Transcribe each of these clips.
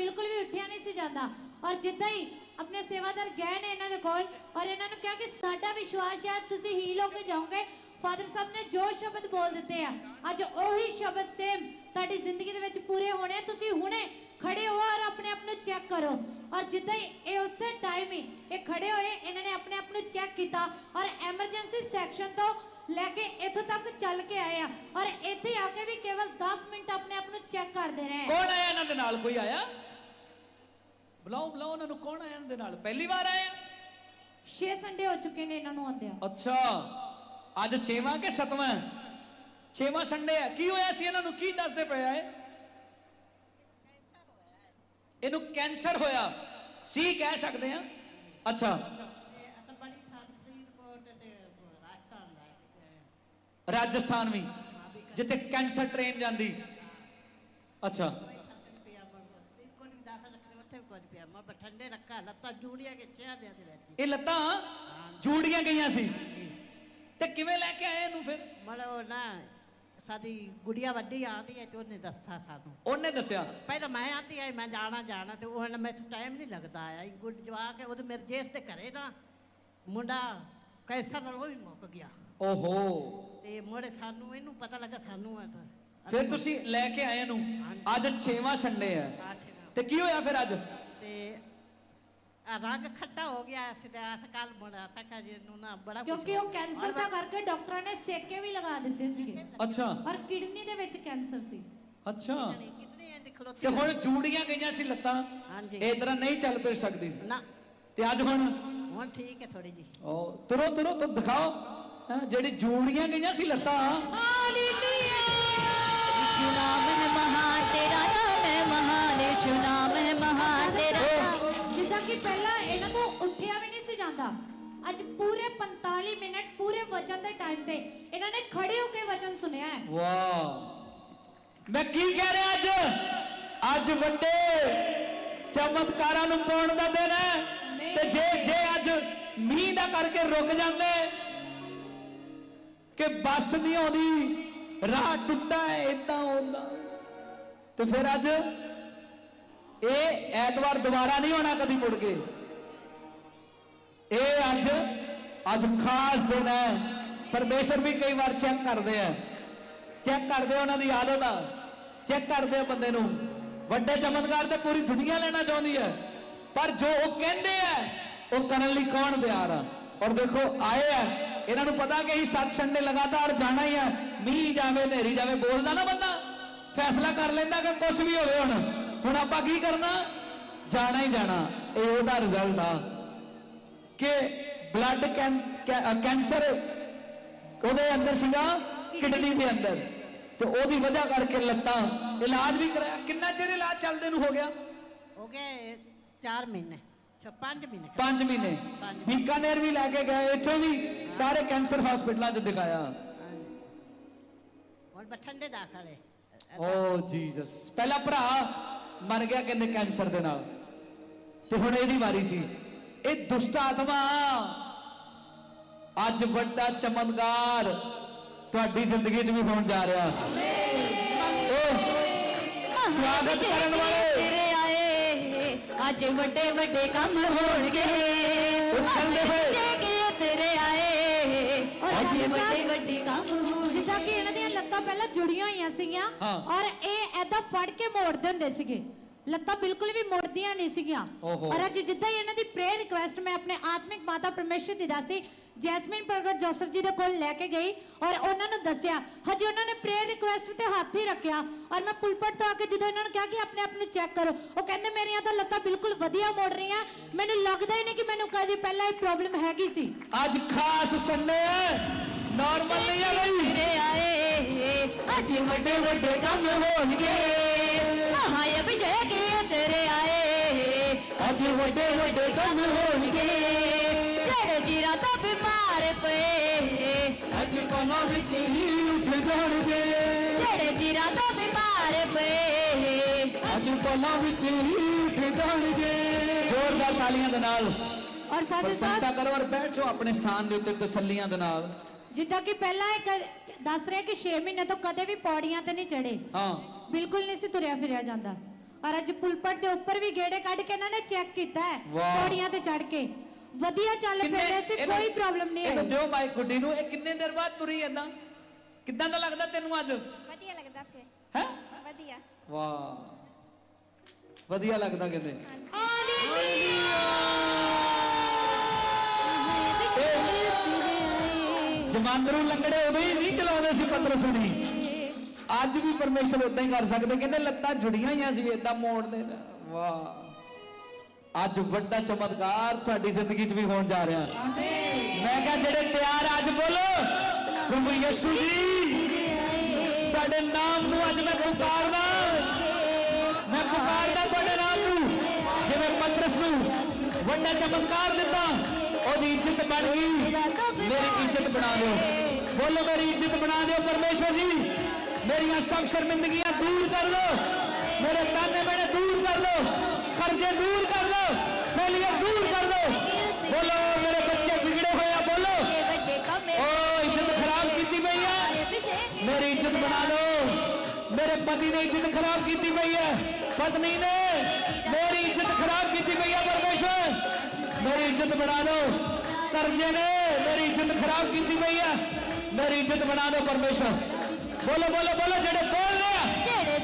ਬਿਲਕੁਲ ਵੀ ਉੱਠਿਆ ਨਹੀਂ ਸੀ ਜਾਂਦਾ। ਔਰ ਜਿੱਦਾਂ ਹੀ ਆਪਣੇ ਸੇਵਾਦਾਰ ਗਏ ਨੇ ਇਹਨਾਂ ਦੇ ਕੋਲ, ਔਰ ਇਹਨਾਂ ਨੂੰ ਕਿਹਾ ਕਿ ਸਾਡਾ ਵਿਸ਼ਵਾਸ ਹੈ, ਤੁਸੀਂ ਹੀਲ ਹੋ ਕੇ ਜਾਓਗੇ। ਫਾਦਰ ਸਾਹਿਬ ਨੇ ਜੋ ਸ਼ਬਦ ਬੋਲ ਦਿੱਤੇ ਆ, ਅੱਜ ਉਹੀ ਸ਼ਬਦ ਸੇਮ ਤੁਹਾਡੀ ਜ਼ਿੰਦਗੀ ਦੇ ਵਿੱਚ ਪੂਰੇ ਹੋਣੇ ਤੁਸੀਂ ਹੁਣੇ ਖੜੇ ਹੋ ਔਰ ਆਪਣੇ ਆਪ ਨੂੰ ਚੈੱਕ ਕਰੋ। ਔਰ ਜਿੱਦਾਂ ਹੀ ਇਹ ਉਸੇ ਟਾਈਮ ਹੀ ਇਹ ਖੜੇ ਹੋਏ, ਇਹਨਾਂ ਨੇ ਆਪਣੇ ਆਪ ਨੂੰ ਚੈੱਕ ਕੀਤਾ ਔਰ ਐਮਰਜੈਂਸੀ ਸੈਕਸ਼ਨ ਤੋਂ ਲੈ ਕੇ ਇੱਥੋਂ ਤੱਕ ਚੱਲ ਕੇ ਆਏ ਆ। ਔਰ ਇੱਥੇ ਆ ਕੇ ਵੀ ਕੇਵਲ 10 ਮਿੰਟ ਆਪਣੇ ਆਪ ਨੂੰ ਚੈੱਕ ਕਰਦੇ ਰਹੇ। ਕੌਣ ਆਇਆ ਇਹਨਾਂ ਦੇ ਨਾਲ? ਕੋਈ ਆਇਆ? ਬੁਲਾਓ ਬੁਲਾਓ ਉਹਨਾਂ ਨੂੰ ਕੌਣ ਆਇਆ ਇਹਨਾਂ ਦੇ ਨਾਲ? ਪਹਿਲੀ ਵਾਰ ਆਏ ਆ? 6 ਸੰਡੇ ਹੋ ਚੁੱਕੇ ਨੇ ਇਹਨਾਂ ਨੂੰ ਆਉਂਦਿਆਂ। ਅੱਛਾ ਅੱਜ 6ਵਾਂ ਕਿ 7ਵਾਂ 6ਵਾਂ ਸੰਡੇ ਆ। ਕੀ ਹੋਇਆ ਸੀ ਇਹਨਾਂ ਨੂੰ? ਕੀ ਦੱਸਦੇ ਪਏ ਆ ਇਹ? ਇਹਨੂੰ ਕੈਂਸਰ ਹੋਇਆ। ਸੀ ਕਹਿ ਸਕਦੇ ਆ। ਅੱਛਾ। ਰਾਜਸਥਾਨ ਵੀ ਜਿੱਥੇ ਕੈਂਸਰ ਟ੍ਰੇਨ ਜਾਂਦੀ। ਅੱਛਾ ਪਿਆ ਮਰ ਫਰੀਦਕੋਟ ਵੀ ਦਾਖਲ ਰੱਖਦੇ ਉੱਥੇ ਵੀ ਕੁਝ ਪਿਆ। ਮੈਂ ਬਠੰਡੇ ਰੱਖਾ ਲੱਤਾਂ ਜੂੜੀਆਂ ਕੇ ਚਾਹ ਦੇ ਦੇ ਵਿੱਚ ਇਹ ਲੱਤਾਂ ਜੂੜੀਆਂ ਗਈਆਂ ਸੀ। ਤੇ ਕਿਵੇਂ ਲੈ ਕੇ ਆਏ ਇਹਨੂੰ ਫਿਰ? ਮੜੋ ਨਾ ਸਾਡੀ ਗੁੜੀਆ ਵੱਡੀ ਆਂਦੀ ਹੈ ਤੇ ਉਹਨੇ ਦੱਸਿਆ ਸਾਨੂੰ। ਉਹਨੇ ਦੱਸਿਆ? ਪਹਿਲਾਂ ਮੈਂ ਆਂਦੀ ਆਈ ਮੈਂ ਜਾਣਾ ਜਾਣਾ ਤੇ ਉਹ ਮੈਨੂੰ ਟਾਈਮ ਨਹੀਂ ਲੱਗਦਾ ਆਇਆ। ਗੁੱਡ ਜਵਾ ਕੇ ਉਹਦੇ ਮੇਰੇ ਜੇਠ ਦੇ ਘਰੇ ਨਾ ਮੁੰਡਾ ਕੈਂਸਰ ਨਾਲ ਉਹ ਵੀ ਮੁੱਕ ਗਿਆ। ਓਹੋ। ਤੇ ਮੋੜੇ ਸਾਨੂੰ ਇਹਨੂੰ ਪਤਾ ਲੱਗਾ ਸਾਨੂੰ ਆ ਤਾਂ। ਫਿਰ ਤੁਸੀਂ ਲੈ ਕੇ ਆਏ ਇਹਨੂੰ। ਅੱਜ 6ਵਾਂ ਸੰਡੇ ਆ। ਤੇ ਕੀ ਹੋਇਆ ਫਿਰ ਅੱਜ? ਤੇ ਆ ਰੰਗ ਖੱਟਾ ਹੋ ਗਿਆ ਸੀ ਤੇ ਆਸ ਕੱਲ ਮੁੰਡਾ ਸਕਾ ਜੀ ਨੂੰ ਨਾ ਬੜਾ ਕੁਛ ਕਿਉਂਕਿ ਹੋ ਉਹ ਗਿਆ। ਕੈਂਸਰ ਦਾ ਕਰਕੇ ਡਾਕਟਰਾਂ ਨੇ ਸੇਕੇ ਵੀ ਲਗਾ ਦਿੱਤੇ ਸੀਗੇ ਅੱਛਾ ਔਰ ਕਿਡਨੀ ਦੇ ਵਿੱਚ ਕੈਂਸਰ ਸੀ ਅੱਛਾ ਕਿਤਨੇ ਇੰਜ ਖਲੋਤੀ ਤੇ ਹੁਣ ਜੂੜੀਆਂ ਗਈਆਂ ਸੀ ਲੱਤਾਂ ਹਾਂਜੀ ਇਹ ਤਰ੍ਹਾਂ ਨਹੀਂ ਚੱਲ ਫਿਰ ਸਕਦੀ ਸੀ ਨਾ ਤੇ ਅੱਜ ਹੁਣ ਹੁਣ ਠੀਕ ਹੈ ਥੋੜੀ ਜੀ ਉਹ ਤੁਰੋ ਤੁਰੋ ਤੁਰ ਦਿਖਾਓ ਹੈਂ, ਜਿਹੜੀ ਜੂੜੀਆਂ ਗਈਆਂ ਸੀ ਲੱਤਾਂ यीशु नाम है महान तेरा नाम है महान यीशु नाम है महान तेरा ਜਿੱਦਾਂ ਕਿ ਪਹਿਲਾਂ ਇਹਨਾਂ ਤੋਂ ਉੱਠਿਆ ਵੀ ਨਹੀਂ ਸੀ ਜਾਂਦਾ। ਅੱਜ ਪੂਰੇ 45 ਮਿੰਟ ਪੂਰੇ ਵਚਨ ਦੇ ਟਾਈਮ ਤੇ ਇਹਨਾਂ ਨੇ ਖੜੇ ਹੋ ਕੇ ਵਚਨ ਸੁਣਿਆ ਹੈ। ਵਾਹ। ਮੈਂ ਕੀ ਕਹਿ ਰਿਹਾ ਅੱਜ? ਅੱਜ ਵੱਡੇ ਚਮਤਕਾਰਾਂ ਨੂੰ ਪਾਉਣ ਦਾ ਦਿਨ ਹੈ। ਤੇ ਜੇ ਜੇ ਅੱਜ ਮੀਂਹ ਦਾ ਕਰਕੇ ਰੁਕ ਜਾਂਦੇ ਕਿ ਬੱਸ ਨਹੀਂ ਆਉਂਦੀ ਰਾਹ ਟੁੱਟਾ ਹੈ ਇਦਾਂ ਹੁੰਦਾ। ਤੇ ਫਿਰ ਅੱਜ ਇਹ ਐਤਵਾਰ ਦੁਬਾਰਾ ਨਹੀਂ ਹੋਣਾ ਕਦੀ ਮੁੜ ਕੇ। ਇਹ ਅੱਜ ਅੱਜ ਖਾਸ ਦਿਨ ਹੈ। ਪਰਮੇਸ਼ਰ ਵੀ ਕਈ ਵਾਰ ਚੈੱਕ ਕਰਦੇ ਆ। ਚੈੱਕ ਕਰਦੇ ਉਹਨਾਂ ਦੀ ਆਦਤ ਆ। ਚੈੱਕ ਕਰਦੇ ਆ ਬੰਦੇ ਨੂੰ। ਵੱਡੇ ਚਮਤਕਾਰ ਤੇ ਪੂਰੀ ਦੁਨੀਆ ਲੈਣਾ ਚਾਹੁੰਦੀ ਹੈ। ਪਰ ਜੋ ਉਹ ਕਹਿੰਦੇ ਆ, ਉਹ ਕਰਨ ਲਈ ਕੌਣ ਤਿਆਰ ਆ? ਔਰ ਦੇਖੋ, ਆਏ ਆ। ਇਹਨਾਂ ਨੂੰ ਪਤਾ ਕਿ ਅਸੀਂ ਸੱਤ ਸੰਡੇ ਲਗਾਤਾਰ ਜਾਣਾ ਹੀ ਆ। ਮੀਂਹ ਜਾਵੇ, ਹਨੇਰੀ ਜਾਵੇ, ਬੋਲਦਾ ਨਾ ਬੰਦਾ। ਫੈਸਲਾ ਕਰ ਲੈਂਦਾ ਕਿ ਕੁਝ ਵੀ ਹੋਵੇ ਹੁਣ। ਹੁਣ ਆਪਾਂ ਕੀ ਕਰਨਾ? ਜਾਣਾ ਹੀ ਜਾਣਾ। ਇਹ ਉਹਦਾ ਰਿਜ਼ਲਟ ਆ ਕਿ ਬਲੱਡ ਕੈਂਸਰ ਉਹਦੇ ਅੰਦਰ ਸੀਗਾ ਕਿਡਨੀ ਦੇ ਅੰਦਰ। ਤੇ ਉਹਦੀ ਵਜ੍ਹਾ ਕਰਕੇ ਲੱਤਾਂ ਇਲਾਜ ਵੀ ਕਰਾਇਆ। ਕਿੰਨਾ ਚਿਰ ਇਲਾਜ ਚੱਲਦੇ ਨੂੰ ਹੋ ਗਿਆ? ਹੋ ਗਏ 4 ਮਹੀਨੇ। ਛ 5 ਮਹੀਨੇ 5 ਮਹੀਨੇ। ਬੀਕਾਨੇਰ ਵੀ ਲੈ ਕੇ ਗਏ। ਇੱਥੋਂ ਵੀ ਸਾਰੇ ਕੈਂਸਰ ਹਸਪੀਟਲਾਂ 'ਚ ਦਿਖਾਇਆ। ਹੁਣ ਬਠੰਡੇ ਦਾਖਲ ਹੈ। ਓ ਜੀਸਸ। ਪਹਿਲਾ ਭਰਾ ਮਰ ਗਿਆ ਕਹਿੰਦੇ ਕੈਂਸਰ ਦੇ ਨਾਲ। ਤੇ ਹੁਣ ਇਹਦੀ ਵਾਰੀ ਸੀ। ਇਹ ਦੁਸ਼ਟ ਆਤਮਾ। ਅੱਜ ਵੱਡਾ ਚਮਤਕਾਰ ਤੁਹਾਡੀ ਜ਼ਿੰਦਗੀ 'ਚ ਵੀ ਹੋਣ ਜਾ ਰਿਹਾ। ਸਵਾਗਤ ਕਰਨ ਵਾਲੇ। ਤੇਰੇ ਆਏ ਅੱਜ ਵੱਡੇ ਵੱਡੇ ਕੰਮ ਹੋਣਗੇ। ਉੱਠਣਗੇ ਹੋਏ। ਤੇਰੇ ਆਏ। ਅੱਜ ਵੱਡੇ ਵੱਡੇ ਕੰਮ ਹੋਣਗੇ। ਜਿੱਦਾਂ ਕਿ ਇਹਨਾਂ ਦੀਆਂ ਲੱਤਾਂ ਪਹਿਲਾਂ ਜੁੜੀਆਂ ਹੋਈਆਂ ਸੀਗੀਆਂ। ਔਰ ਇਹ ਐਦਾਂ ਫੜ ਕੇ ਮੋੜਦੇ ਹੁੰਦੇ ਸੀਗੇ। ਲੱਤਾਂ ਬਿਲਕੁਲ ਵੀ ਮੁੜਦੀਆਂ ਨਹੀਂ ਸੀਗੀਆਂ। ਓਹੋ। ਔਰ ਅੱਜ ਜਿੱਦਾਂ ਹੀ ਇਹਨਾਂ ਦੀ ਪ੍ਰੇਅਰ ਰਿਕੁਐਸਟ ਮੈਂ ਆਪਣੇ ਆਤਮਿਕ ਮਾਤਾ ਪਰਮੇਸ਼ਰ ਦੀ ਦਾਸੀ ਜੈਸਮਿਨ ਪ੍ਰਗਟ ਜੋਸਫ ਜੀ ਦੇ ਕੋਲ ਲੈ ਕੇ ਗਈ ਔਰ ਉਹਨਾਂ ਨੂੰ ਦੱਸਿਆ ਹਜੇ ਉਹਨਾਂ ਨੇ ਪ੍ਰੇਅਰ ਰਿਕੁਐਸਟ ਤੇ ਹੱਥ ਹੀ ਰੱਖਿਆ ਔਰ ਮੈਂ ਪੁਲਪਟ ਤੋਂ ਆ ਕੇ ਜਦੋਂ ਇਹਨਾਂ ਨੂੰ ਕਿਹਾ ਕਿ ਆਪਣੇ ਆਪ ਨੂੰ ਚੈੱਕ ਕਰੋ ਉਹ ਕਹਿੰਦੇ ਮੇਰੀਆਂ ਤਾਂ ਲੱਤਾਂ ਬਿਲਕੁਲ ਵਧੀਆ ਮੋੜ ਰਹੀਆਂ। ਮੈਨੂੰ ਲੱਗਦਾ ਹੀ ਨਹੀਂ ਕਿ ਮੈਨੂੰ ਕਦੇ ਪਹਿਲਾਂ ਇਹ ਪ੍ਰੋਬਲਮ ਹੈਗੀ ਸੀ। ਅੱਜ ਖਾਸ ਸੰਡੇ ਹੈ। ਨਾਰਮਲ ਨਹੀਂ ਹੈ ਬਈ। ਤੇਰੇ ਆਏ ਅੱਜ ਵੱਡੇ ਵੱਡੇ ਕੰਮ ਹੋਣਗੇ। ਮਹਾ ਅਭਿਸ਼ੇਕ ਤੇਰੇ ਆਏ ਅੱਜ ਵੱਡੇ ਵੱਡੇ ਕੰਮ ਹੋਣਗੇ। ਜਿਹੜੇ ਜੀਰਾ ਤੋਂ ਬਿਮਾਰ ਪਏ ਅੱਜ ਕਲਾਂ ਵਿੱਚ ਹੀ ਉੱਠ ਜਾਣਗੇ। ਜਿਹੜੇ ਜੀਰਾ ਤੋਂ ਬਿਮਾਰ ਪਏ ਅੱਜ ਕਲਾਂ ਵਿੱਚ ਹੀ ਉੱਠ ਜਾਣਗੇ। ਜ਼ੋਰਦਾਰ ਤਾਲੀਆਂ ਦੇ ਨਾਲ ਔਰ ਫਾਦਰ ਸਾਹਿਬ ਪ੍ਰਸ਼ੰਸਾ ਕਰੋ ਔਰ ਬੈਠੋ ਆਪਣੇ ਸਥਾਨ ਦੇ ਉੱਤੇ ਤਸੱਲੀਆਂ ਦੇ ਨਾਲ। ਜਿੱਦਾਂ ਕਿ ਪਹਿਲਾਂ ਇਹ ਕ- ਦੱਸ ਰਿਹਾ ਕਿ 6 ਮਹੀਨੇ ਤੋਂ ਕਦੇ ਵੀ ਪੌੜੀਆਂ ਤੇ ਨਹੀਂ ਚੜੇ ਹਾਂ। ਬਿਲਕੁਲ ਨਹੀਂ ਸੀ ਤੁਰਿਆ ਫਿਰਿਆ ਜਾਂਦਾ। ਔਰ ਅੱਜ ਪੁਲਪਟ ਦੇ ਉੱਪਰ ਵੀ ਗੇੜੇ ਕੱਢ ਕੇ ਇਹਨਾਂ ਨੇ ਚੈੱਕ ਕੀਤਾ ਹੈ ਵਾਹ। ਪੌੜੀਆਂ ਤੇ ਚੜ ਕੇ। ਵਧੀਆ ਚੱਲ ਪਏ ਨੇ ਸੀ ਇਹਨੂੰ- ਕੋਈ ਪ੍ਰੋਬਲਮ ਨਹੀਂ ਇਹਨੂੰ ਆਈ। ਦਿਓ ਮਾਈਕ ਗੁੱਡੀ ਨੂੰ ਇਹ ਕਿੰਨੇ ਦੇਰ ਬਾਅਦ ਤੁਰੀ ਏਦਾਂ ਕਿੱਦਾਂ ਦਾ ਲੱਗਦਾ ਤੈਨੂੰ ਅੱਜ? ਵਧੀਆ ਲੱਗਦਾ ਪਿਆ ਹੈ? ਵਧੀਆ। ਵਾਹ। ਵਧੀਆ ਲੱਗਦਾ ਕਹਿੰਦੇ ਜਮਾਂਦਰੂ ਲੰਗੜੇ ਉਦੋਂ ਹੀ ਨਹੀਂ ਚਲਾਉਂਦੇ ਸੀ ਪਤਰਸ ਦੀ ਅੱਜ ਵੀ ਪਰਮੇਸ਼ਰ ਉਦਾਂ ਹੀ ਕਰ ਸਕਦੇ, ਕਹਿੰਦੇ ਲੱਤਾਂ ਜੁੜੀਆਂ ਹੀ ਸੀ ਏਦਾਂ ਮੋੜਦੇ ਵਾਹ। ਅੱਜ ਵੱਡਾ ਚਮਤਕਾਰ ਤੁਹਾਡੀ ਜ਼ਿੰਦਗੀ 'ਚ ਵੀ ਹੋਣ ਜਾ ਰਿਹਾ। ਮੈਂ ਕਿਹਾ ਜਿਹੜੇ ਪਿਆਰ ਅੱਜ ਬੋਲੋ। ਪ੍ਰਭੂ ਯਿਸੂ ਜੀ, ਤੁਹਾਡੇ ਨਾਮ ਨੂੰ ਅੱਜ ਮੈਂ ਪੁਕਾਰਦਾ। ਮੈਂ ਪੁਕਾਰਦਾ ਤੁਹਾਡੇ ਨਾਮ ਨੂੰ। ਜਿਵੇਂ ਪਤਰਸ ਨੂੰ ਵੱਡਾ ਚਮਤਕਾਰ ਦਿੱਤਾ। ਉਹਦੀ ਇੱਜ਼ਤ ਬਣ ਗਈ। ਮੇਰੀ ਇੱਜ਼ਤ ਬਣਾ ਦਿਓ। ਬੋਲੋ ਮੇਰੀ ਇੱਜ਼ਤ ਬਣਾ ਦਿਓ ਪਰਮੇਸ਼ਵਰ ਜੀ। ਮੇਰੀਆਂ ਸਭ ਸ਼ਰਮਿੰਦਗੀਆਂ ਦੂਰ ਕਰ ਲਓ। ਮੇਰੇ ਤਾਨੇ ਮੈਨੇ ਦੂਰ ਕਰ ਲਓ। ਕਰਜ਼ੇ ਦੂਰ ਕਰ ਲਓ। ਫੇਲੀਅਰ ਦੂਰ ਕਰ ਲਓ। ਬੋਲੋ ਮੇਰੇ ਬੱਚੇ ਵਿਗੜੇ ਹੋਏ ਆ ਬੋਲੋ। ਓ ਇੱਜ਼ਤ ਖਰਾਬ ਕੀਤੀ ਪਈ ਆ। ਮੇਰੀ ਇੱਜ਼ਤ ਬਣਾ ਲਓ। ਮੇਰੇ ਪਤੀ ਨੇ ਇੱਜ਼ਤ ਖਰਾਬ ਕੀਤੀ ਪਈ ਹੈ ਪਤਨੀ ਨੇ ਮੇਰੀ ਇੱਜ਼ਤ ਖਰਾਬ ਕੀਤੀ ਪਈ ਹੈ ਪਰਮੇਸ਼ਵਰ ਮੇਰੀ ਇੱਜ਼ਤ ਬਣਾ ਦਿਓ। ਕਰਜ਼ੇ ਨੇ ਮੇਰੀ ਇੱਜ਼ਤ ਖਰਾਬ ਕੀਤੀ ਪਈ ਹੈ ਮੇਰੀ ਇੱਜ਼ਤ ਬਣਾ ਦਿਓ ਪਰਮੇਸ਼ਵਰ ਬੋਲੋ ਬੋਲੋ ਬੋਲੋ ਜਿਹੜੇ ਬੋਲ ਰਹੇ ਆ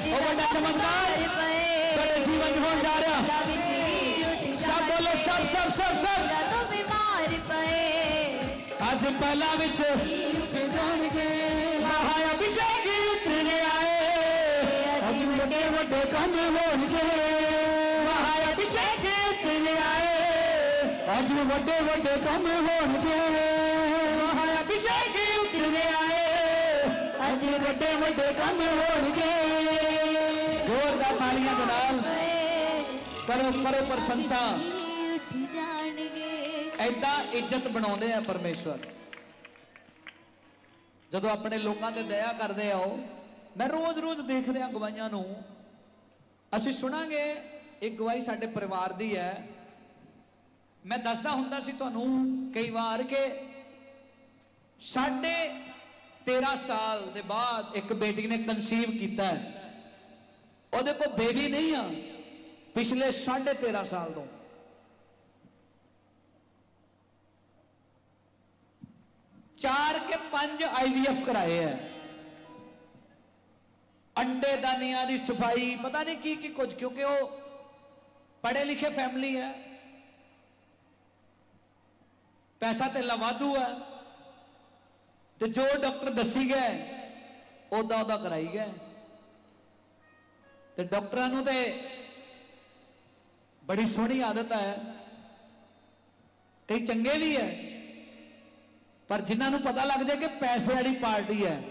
ਉਹ ਵੱਡਾ ਚਮਤਕਾਰ ਤੁਹਾਡੇ ਜੀਵਨ 'ਚ ਹੋਣ ਜਾ ਰਿਹਾ। ਸਭ ਬੋਲੋ ਸਭ ਸਭ ਸਭ ਸਭ। ਅੱਜ ਪਹਿਲਾ ਵਿੱਚ ਮਹਾ ਅਭਿਸ਼ੇਕ ਉਤਰੇ ਆਏ। ਅੱਜ ਵੱਡੇ ਵੱਡੇ ਕੰਮ ਹੋਣਗੇ। ਮਹਾ ਅਭਿਸ਼ੇਕ ਅੱਜ ਵੱਡੇ ਵੱਡੇ ਕੰਮ ਹੋਣਗੇ। ਮਹਾ ਅਭਿਸ਼ੇਕ ਉਤਰੇ ਆਏ। ਅੱਜ ਵੱਡੇ ਵੱਡੇ ਕੰਮ ਹੋਣਗੇ। ਜ਼ੋਰਦਾਰ ਤਾਲੀਆਂ ਦੇ ਨਾਲ। ਕਰੋ ਕਰੋ ਪ੍ਰਸ਼ੰਸਾ। ਐਦਾਂ ਇੱਜ਼ਤ ਬਣਾਉਂਦੇ ਆ ਪਰਮੇਸ਼ਵਰ। ਜਦੋਂ ਆਪਣੇ ਲੋਕਾਂ ਤੇ ਦਇਆ ਕਰਦੇ ਆ ਉਹ ਮੈਂ ਰੋਜ਼-ਰੋਜ਼ ਦੇਖ ਰਿਹਾ ਗਵਾਈਆਂ ਨੂੰ। ਅਸੀਂ ਸੁਣਾਂਗੇ ਇੱਕ ਗਵਾਹੀ ਸਾਡੇ ਪਰਿਵਾਰ ਦੀ ਹੈ। ਮੈਂ ਦੱਸਦਾ ਹੁੰਦਾ ਸੀ ਤੁਹਾਨੂੰ, ਕਈ ਵਾਰ ਕਿ ਸਾਢੇ 13 ਸਾਲ ਦੇ ਬਾਅਦ ਇੱਕ ਬੇਟੀ ਨੇ ਕਨਸੀਵ ਕੀਤਾ ਉਹਦੇ ਕੋਲ ਬੇਬੀ ਨਹੀਂ ਆ, ਪਿਛਲੇ 13.5 ਸਾਲ ਤੋਂ। ਚਾਰ ਕੇ ਪੰਜ ਆਈਵੀਐਫ ਕਰਾਏ ਐ ਅੰਡੇ ਦਾਨੀਆਂ ਦੀ ਸਫ਼ਾਈ, ਪਤਾ ਨਹੀਂ ਕੀ ਕੀ ਕੁਝ, ਕਿਉਂਕਿ ਉਹ ਪੜ੍ਹੇ ਲਿਖੇ ਫੈਮਿਲੀ ਹੈ। ਪੈਸਾ ਤੇ ਵਾਧੂ ਹੈ ਤੇ ਜੋ ਡਾਕਟਰ ਦੱਸੀ ਗਏ ਉਹਦਾ ਉਹਦਾ ਕਰਾਈ ਗਏ ਤੇ ਡਾਕਟਰਾਂ ਨੂੰ ਤੇ ਬੜੀ ਸੋਹਣੀ ਆਦਤ ਹੈ। ਕਈ ਚੰਗੇ ਵੀ ਹੈ, ਪਰ ਜਿਨ੍ਹਾਂ ਨੂੰ ਪਤਾ ਲੱਗ ਜਾਏ ਕਿ ਪੈਸੇ ਵਾਲੀ ਪਾਰਟੀ ਹੈ,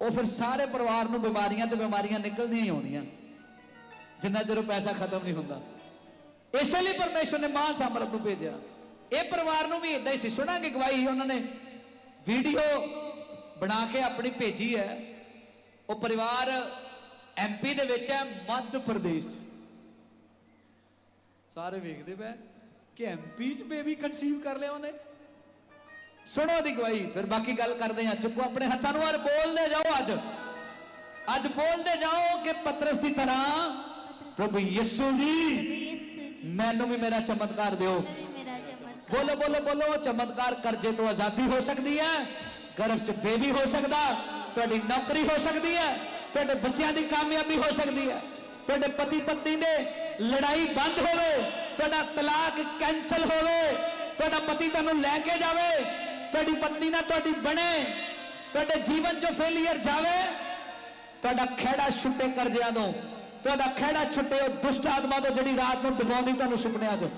ਉਹ ਫਿਰ ਸਾਰੇ ਪਰਿਵਾਰ ਨੂੰ ਬਿਮਾਰੀਆਂ ਤੇ ਬਿਮਾਰੀਆਂ ਨਿਕਲਦੀਆਂ ਹੀ ਆਉਣੀਆਂ। ਜਿੰਨਾ ਚਿਰ ਉਹ ਪੈਸਾ ਖਤਮ ਨਹੀਂ ਹੁੰਦਾ। ਇਸੇ ਲਈ ਪਰਮੇਸ਼ਵਰ ਨੇ ਮਾਂ ਸਮਰਤ ਨੂੰ ਭੇਜਿਆ। ਇਹ ਪਰਿਵਾਰ ਨੂੰ ਵੀ ਇਦਾਂ ਹੀ ਸੀ। ਸੁਣਾਂਗੇ ਗਵਾਹੀ ਉਹਨਾਂ ਨੇ। ਵੀਡੀਓ ਬਣਾ ਕੇ ਆਪਣੀ ਭੇਜੀ ਹੈ। ਉਹ ਪਰਿਵਾਰ ਐਮਪੀ ਦੇ ਵਿੱਚ ਹੈ ਮੱਧ ਪ੍ਰਦੇਸ਼ 'ਚ। ਸਾਰੇ ਵੇਖਦੇ ਪਏ ਕਿ ਐਮਪੀ 'ਚ ਬੇਬੀ ਕਨਸੀਵ ਕਰ ਲਿਆ ਉਹਨੇ। ਸੁਣੋ ਦੀ ਗਵਾਹੀ ਫਿਰ ਬਾਕੀ ਗੱਲ ਕਰਦੇ ਆ ਚੁੱਕੋ ਆਪਣੇ ਹੱਥਾਂ ਨੂੰ ਔਰ ਬੋਲਦੇ ਜਾਓ ਅੱਜ। ਅੱਜ ਬੋਲਦੇ ਜਾਓ ਕਿ ਪਤਰਸ ਦੀ ਤਰ੍ਹਾਂ ਪ੍ਰਭੂ ਯਿਸੂ ਜੀ। ਮੈਨੂੰ ਵੀ ਮੇਰਾ ਚਮਤਕਾਰ ਦਿਓ। ਬੋਲੋ ਬੋਲੋ ਬੋਲੋ ਉਹ ਚਮਤਕਾਰ ਕਰਜ਼ੇ ਤੋਂ ਆਜ਼ਾਦੀ ਹੋ ਸਕਦੀ ਹੈ, ਗਰਭ ਚ ਬੇਬੀ ਹੋ ਸਕਦਾ, ਤੁਹਾਡੀ ਨੌਕਰੀ ਹੋ ਸਕਦੀ ਹੈ, ਤੁਹਾਡੇ ਬੱਚਿਆਂ ਦੀ ਕਾਮਯਾਬੀ ਹੋ ਸਕਦੀ ਹੈ, ਤੁਹਾਡੇ ਪਤੀ ਪਤਨੀ ਦੇ ਲੜਾਈ ਬੰਦ ਹੋਵੇ, ਤੁਹਾਡਾ ਤਲਾਕ ਕੈਨਸਲ ਹੋਵੇ, ਤੁਹਾਡਾ ਪਤੀ ਤੁਹਾਨੂੰ ਲੈ ਕੇ ਜਾਵੇ, ਤੁਹਾਡੀ ਪਤਨੀ ਨਾਲ ਤੁਹਾਡੀ ਬਣੇ, ਤੁਹਾਡੇ ਜੀਵਨ ਚੋਂ ਫੇਲੀਅਰ ਜਾਵੇ, ਤੁਹਾਡਾ ਖਹਿੜਾ ਛੁੱਟੇ ਕਰਜ਼ਿਆਂ ਤੋਂ, ਤੁਹਾਡਾ ਖਹਿੜਾ ਛੁੱਟੇ ਉਹ ਦੁਸ਼ਟ ਆਤਮਾ ਤੋਂ ਜਿਹੜੀ ਰਾਤ ਨੂੰ ਦਬਾਉਂਦੀ ਤੁਹਾਨੂੰ ਸੁਪਨਿਆਂ 'ਚ।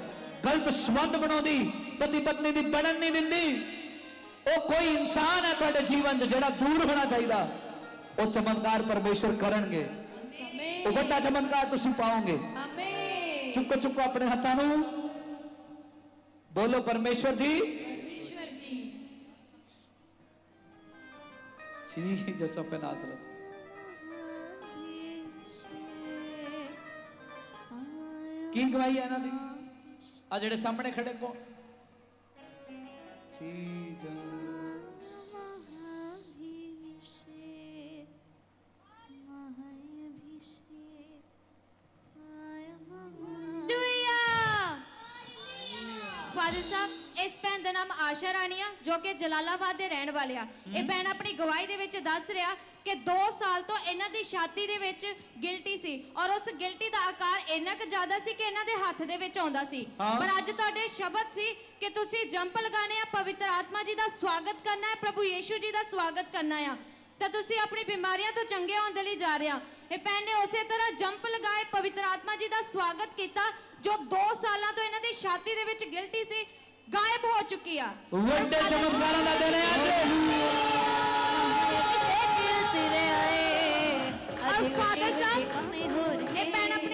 ਗਲਤ ਸੰਬੰਧ ਬਣਾਉਂਦੀ ਪਤੀ ਪਤਨੀ ਦੀ ਬਣਨ ਨਹੀਂ ਦਿੰਦੀ। ਉਹ ਕੋਈ ਇਨਸਾਨ ਹੈ ਤੁਹਾਡੇ ਜੀਵਨ 'ਚ ਜਿਹੜਾ ਦੂਰ ਹੋਣਾ ਚਾਹੀਦਾ। ਉਹ ਚਮਤਕਾਰ ਪਰਮੇਸ਼ਵਰ ਕਰਨਗੇ। ਉਹ ਵੱਡਾ ਚਮਤਕਾਰ ਤੁਸੀਂ ਪਾਓਗੇ। ਚੁੱਕੋ ਚੁੱਕੋ ਆਪਣੇ ਹੱਥਾਂ ਨੂੰ। ਬੋਲੋ ਪਰਮੇਸ਼ਵਰ ਜੀ। ਜੀ। ਜਸਫ ਨਾਜ਼ਰਤ। ਕੀ ਗਵਾਹੀ ਹੈ ਇਹਨਾਂ ਦੀ? ਆ ਜਿਹੜੇ ਸਾਹਮਣੇ ਖੜੇ ਕੋ। ਜੀਜਸ ਆਸ਼ਾ ਰਾਣੀ ਆ ਜੋ ਕਿ ਜਲਾਲਾਬਾਦ ਦੇ ਰਹਿਣ ਵਾਲੇ ਆ। ਇਹ ਭੈਣ ਆਪਣੀ ਗਵਾਹੀ ਦੇ ਵਿੱਚ ਦੱਸ ਰਿਹਾ ਕਿ 2 ਸਾਲ ਤੋਂ ਇਹਨਾਂ ਦੀ ਛਾਤੀ ਦੇ ਵਿੱਚ ਗਿਲਟੀ ਸੀ ਔਰ ਉਸ ਗਿਲਟੀ ਦਾ ਆਕਾਰ ਇੰਨਾ ਕੁ ਜ਼ਿਆਦਾ ਸੀ ਕਿ ਇਹਨਾਂ ਦੇ ਹੱਥ ਦੇ ਵਿੱਚ ਆਉਂਦਾ ਸੀ। ਹਾਂ। ਪਰ ਅੱਜ ਤੁਹਾਡੇ ਸ਼ਬਦ ਸੀ ਕਿ ਤੁਸੀਂ ਜੰਪ ਲਗਾਣੇ ਆ ਪਵਿੱਤਰ ਆਤਮਾ ਜੀ ਦਾ ਸਵਾਗਤ ਕਰਨਾ ਹੈ ਪ੍ਰਭੂ ਯੀਸ਼ੂ ਜੀ ਦਾ ਸਵਾਗਤ ਕਰਨਾ ਆ। ਤਾਂ ਤੁਸੀਂ ਆਪਣੀ ਬਿਮਾਰੀਆਂ ਤੋਂ ਚੰਗੇ ਹੋਣ ਦੇ ਲਈ ਜਾ ਰਹੇ ਆ। ਇਹ ਭੈਣ ਨੇ ਉਸੇ ਤਰ੍ਹਾਂ ਜੰਪ ਲਗਾਏ ਪਵਿੱਤਰ ਆਤਮਾ ਜੀ ਦਾ ਸਵਾਗਤ ਕੀਤਾ ਜੋ 2 ਸਾਲਾਂ ਤੋਂ ਇਹਨਾਂ ਦੀ ਛਾਤੀ ਦੇ ਵਿੱਚ ਗਿਲਟੀ ਸੀ ਗਾਇਬ ਹੋ ਚੁੱਕੀ ਆ। ਵੱਡੇ ਚਮਤਕਾਰਾਂ ਦਾ ਦਿਨ ਹੈ ਅੱਜ। ਔਰ ਫਾਦਰ ਸਾਹਿਬ।